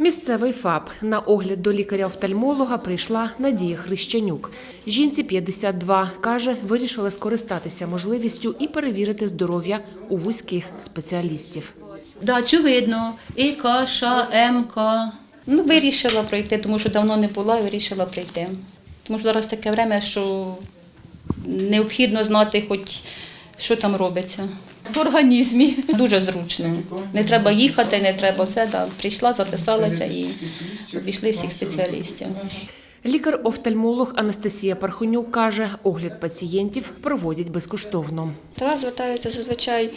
Місцевий ФАП. На огляд до лікаря-офтальмолога прийшла Надія Хрищанюк. Жінці 52. Каже, вирішила скористатися можливістю і перевірити здоров'я у вузьких спеціалістів. Да, цю видно. І К, Ш, М, К. Ну, вирішила пройти, тому що давно не була і вирішила прийти. Тому що зараз таке время, що необхідно знати хоч що там робиться. В організмі. Дуже зручно. Не треба їхати, не треба це. Да. Прийшла, записалася і обійшли всіх спеціалістів. Лікар-офтальмолог Анастасія Пархонюк каже, огляд пацієнтів проводять безкоштовно. До нас звертаються зазвичай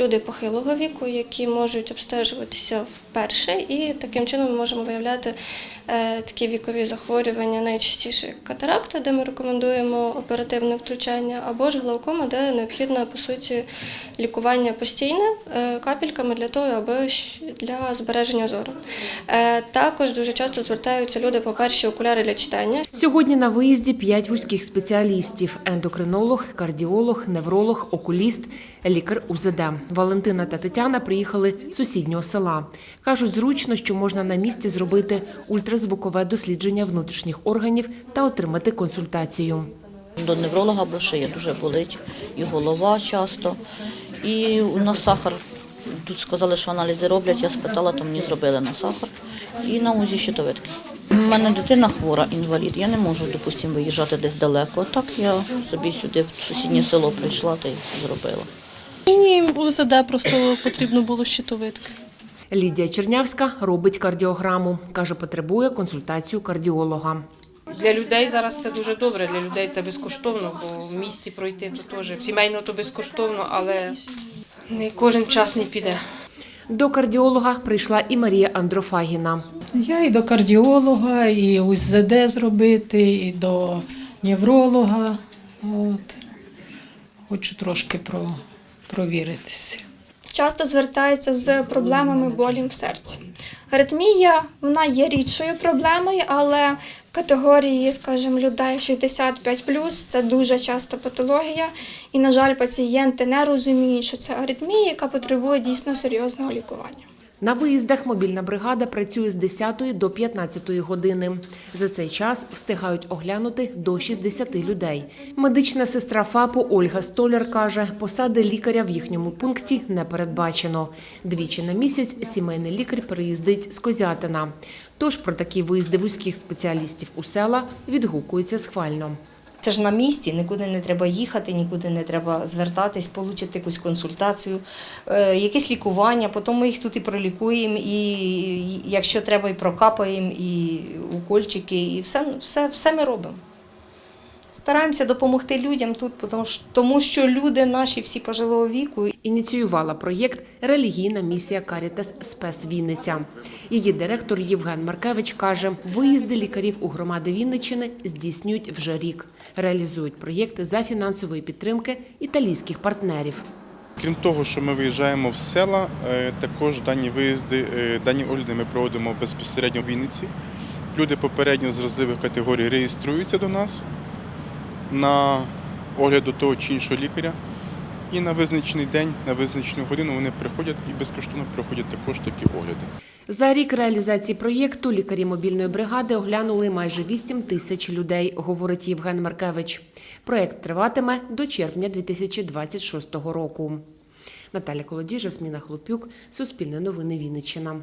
люди похилого віку, які можуть обстежуватися вперше, і таким чином ми можемо виявляти е, такі вікові захворювання, найчастіше катаракта, де ми рекомендуємо оперативне втручання, або ж глаукома, де необхідно по суті лікування постійне е, капельками для того, аби для збереження зору. Е, Також дуже часто звертаються люди по перші окуляри для читання. Сьогодні на виїзді п'ять вузьких спеціалістів: ендокринолог, кардіолог, невролог, окуліст, лікар УЗД. Валентина та Тетяна приїхали з сусіднього села. Кажуть, зручно, що можна на місці зробити ультразвукове дослідження внутрішніх органів та отримати консультацію. До невролога, бо шия дуже болить, і голова часто. І у нас сахар. Тут сказали, що аналізи роблять. Я спитала, то мені зробили на сахар і на УЗІ щитовидки. У мене дитина хвора, інвалід. Я не можу, допустимо, виїжджати десь далеко. Так я собі сюди в сусіднє село прийшла та й зробила. Ні, УЗД просто потрібно було щитовидки. Лідія Чернявська робить кардіограму. Каже, потребує консультацію кардіолога. Для людей зараз це дуже добре. Для людей це безкоштовно, бо в місті пройти то теж в сімейно то безкоштовно, але не кожен час не піде. До кардіолога прийшла і Марія Андрофагіна. Я і до кардіолога, і УЗД зробити, і до невролога. От. Хочу трошки про, провіритися. часто звертаються з проблемами болім в серці. Аритмія вона є рідшою проблемою, але категорії, скажімо, людей 65 це дуже часто патологія. І, на жаль, пацієнти не розуміють, що це аритмія, яка потребує дійсно серйозного лікування. На виїздах мобільна бригада працює з 10 до 15 години. За цей час встигають оглянути до 60 людей. Медична сестра ФАПу Ольга Столяр каже, посади лікаря в їхньому пункті не передбачено. Двічі на місяць сімейний лікар приїздить з Козятина. Тож про такі виїзди вузьких спеціалістів у села відгукується схвально. Це ж на місці, нікуди не треба їхати, нікуди не треба звертатись, отримати якусь консультацію, е, якесь лікування. Потім ми їх тут і пролікуємо, і якщо треба, і прокапаємо, і укольчики, і все, все, все ми робимо. Стараємося допомогти людям тут, тому що, люди наші всі пожилого віку, Ініціювала проєкт Релігійна місія Карітас Спес Вінниця. Її директор Євген Маркевич каже, виїзди лікарів у громади Вінниччини здійснюють вже рік. Реалізують проєкти за фінансової підтримки італійських партнерів. Крім того, що ми виїжджаємо в села, е, також дані виїзди, е, дані огляди ми проводимо безпосередньо в Вінниці. Люди попередньо з розливих категорій реєструються до нас на огляд до того чи іншого лікаря. І на визначений день, на визначену годину вони приходять і безкоштовно проходять також такі огляди. За рік реалізації проєкту лікарі мобільної бригади оглянули майже 8 тисяч людей, говорить Євген Маркевич. Проєкт триватиме до червня 2026 року. Наталя Колодіжа, Сміна Хлопюк, Суспільне новини Вінниччина.